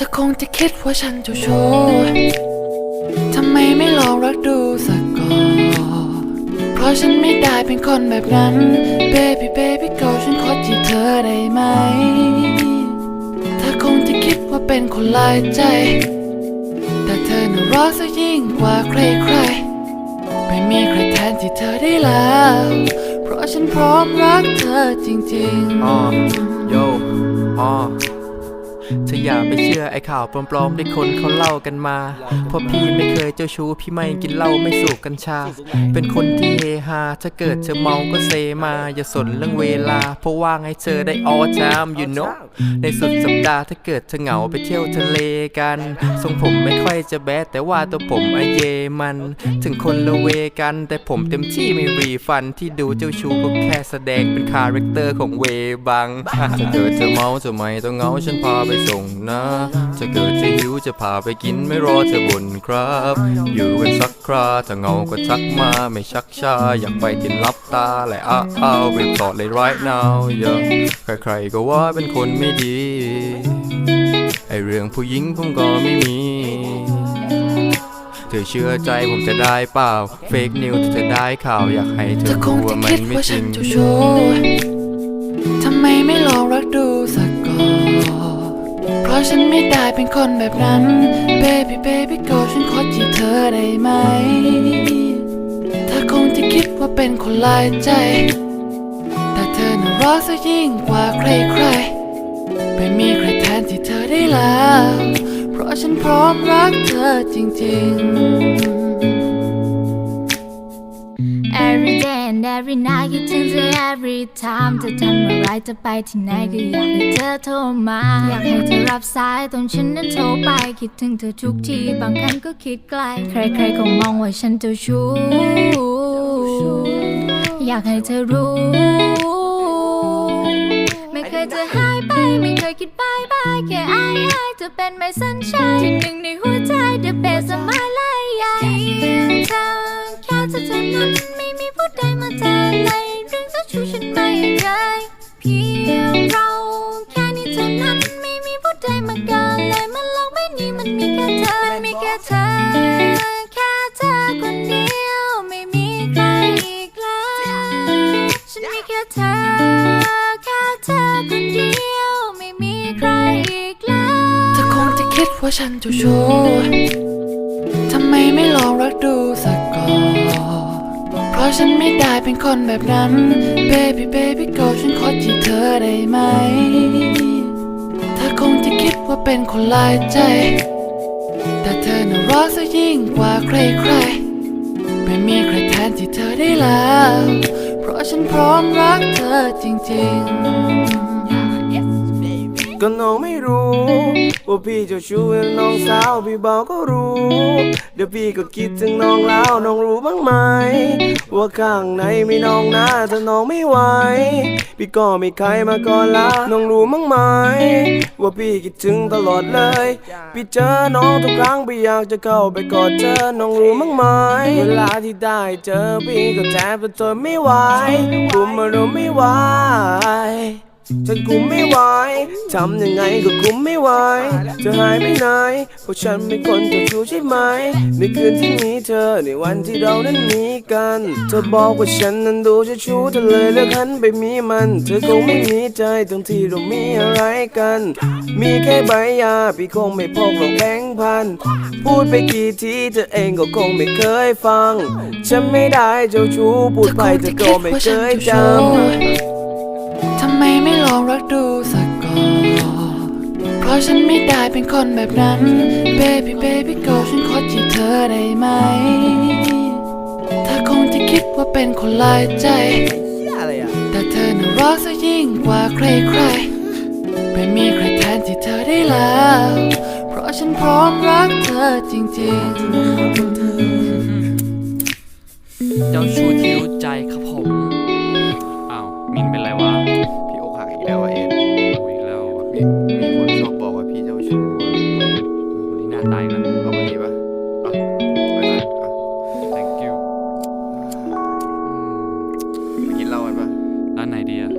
ธอคงจะคิดว่าฉันเจ้าชู้ทำไมไม่ลองรักดูสักก่อน เพราะฉันไม่ได้เป็นคนแบบนั้น baby baby girl ฉันขอจีบเธอได้ไหม เธอคงจะคิดว่าเป็นคนลายใจ แต่เธอน่ารักซะยิ่งกว่าใครใครๆ ไม่มีใครแทนที่เธอได้แล้ว เพราะฉันพร้อมรักเธอจริงๆ อ๋อ โย อ๋อ เธออย่าไปเชื่อไอ้ข่าวปลอมๆที่คนเขาเล่ากันมา เพราะพี่ไม่เคยเจ้าชู้พี่ไม่กินเหล้าไม่สูบกัญชา เป็นคนที่เฮฮาถ้าเกิดเธอเมาก็เซมาอย่าสนเรื่องเวลา เพราะว่างให้เธอได้ all time you know ในสุดสัปดาห์ถ้าเกิดเธอเหงาไปเที่ยวทะเลกันทรงผมไม่ค่อยจะแบดแต่ว่าตัวผมอเยมัน ถึงคนละเวกัน แต่ผมเต็มที่ไม่รีฟันที่ดูเจ้าชู้ก็แค่แสดงเป็นคาแรคเตอร์ของเวบังถ้าเกิดเธอเมาจะไม่ต้องเหงาฉันพาไปส่งนะถ้าเกิดเธอหิวจะพาไปกินไม่รอเธอบ่นครับ อยู่กันสักคราถ้าเหงาก็ทักมาไม่ชักช้าอยากไปกินลับตาและอ้าอ้าวรีบตอดเลย right now yeah ใครๆก็ว่าเป็นคนไม่ดี ไอเรื่องผู้หญิงผมก็ไม่มี เธอเชื่อใจผมจะได้เปล่า เฟกนิวเธอจะได้ข่าวอยากให้เธเธออครู้งว่าจะมัคินดไม่ว่าจฉัรินงเจ้าชู้ทำไมไม่ลองรักดูสักก่อนเพราะฉันไม่ได้เป็นคนแบบนั้น baby baby girl ฉันขอจีบเธอได้ไหมเธอคงจะคิดว่าเป็นคนลายใจ แต่เธอน่ารักซะยิ่งกว่าใครๆไม่มีใครแทนที่เธอได้แล้ว เพราะฉันพร้อมรักเธอจริงๆ every time เธอทำอะไรจะไปที่ไหนก็อยากให้เธอโทรมา อยากให้เธอรับสายตอนฉันนั้นโทรไป คิดถึงเธอทุกที บางครั้งก็คิดไกล ใครๆก็มองว่าฉันเจ้าชู้ อยากให้เธอรู้ ไม่เคยจะหายไป ไม่เคยคิดบายบาย แค่อายอายเธอเป็นไม่สัญชาติที่หนึ่งในหัวใจ The best of my life อยากเพียงเธอแค่เธอเท่านั้นไม่มีผู้ใดมาแทนเลย เรื่องเจ้าชู้ฉันไม่เคยเพียงเราแค่นี้เท่านั้นไม่มีผู้ใดมาเกันเลยมันโลกใบนี้มันมีแค่เธอมันมีแค่เธอแค่เธอคนเดียวไม่มีใครอีกแล้วฉันมีแค่เธอแค่เธอคนเดียวไม่มีใครอีกแล้วเธอคงจะคิดว่าฉันเจ้าชู้ทำไมไม่ลองรักดูสัก ราะฉันไม่ได้เป็นคนแบบนั้น baby baby girl ฉันขอจีบเธอได้ไหม เธอคงจะคิดว่าเป็นคนหลายใจ แต่เธอน่ารักซะยิ่งกว่าใครๆ ไม่มีใครแทนที่เธอได้แล้ว เพราะฉันพร้อมรักเธอจริงๆ ก็น้องไม่รู้ ว่าพี่เจะชู้และน้องสาวพี่บอกก็รู้ เดี๋ยวพี่ก็คิดถึงน้องแล้วน้องรู้บ้างไหม ว่าข้างในมีน้องนะถ้าน้องไม่ไหว พี่ก็ไม่ใครมาก่อนละน้องรู้บ้างไหม ว่าพี่คิดถึงตลอดเลย พี่เจอน้องทุกครั้งพี่อยากจะเข้าไปกอดเจอน้องรู้บ้างไหม เวลาที่ได้เจอพี่ก็แทบจะทนไม่ไหวกุมมารมไม่ไหว ฉันคุมไม่ไหวทำยังไงก็คุมไม่ไหวจะหายไปไหนเพราะฉันเป็นคนเจ้าชู้ใช่ไหมในคืนที่มีเธอในวันที่เรานั้นมีกัน เธอบอกว่าฉันนั้นดูเจ้าชู้เธอเลยเลือกหันไปมีมัน เธอคงไม่มีใจทั้งที่เรามีอะไรกัน มีแค่ใบยาพี่คงไม่พกหรอกแบงพัน พูดไปกี่ทีเธอเองก็คงไม่เคยฟัง ฉันไม่ได้เจ้าชู้พูดไปเธอก็ไม่เคยจำ ไมไม่ลองรักดูสักก่อน เพราะฉันไม่ได้เป็นคนแบบนั้น baby baby girl ฉันขอจีบเธอได้ไหมเธอคงจะคิดว่าเป็นคนหลายใจ แต่เธอน่ารักซะยิ่งกว่าใครใครๆไม่มีใครแทนที่เธอได้แล้ว เพราะฉันพร้อมรักเธอจริงๆ เจ้าชู้ที่รู้ใจครับ ไปเลยเอา thank you ไปกินเหล้ากันปะร้านไหนดีอะ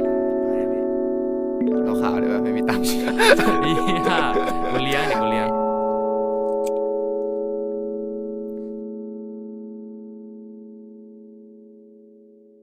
เราขาวเดี๋ยวาไม่มีตังค์นี่ฮะ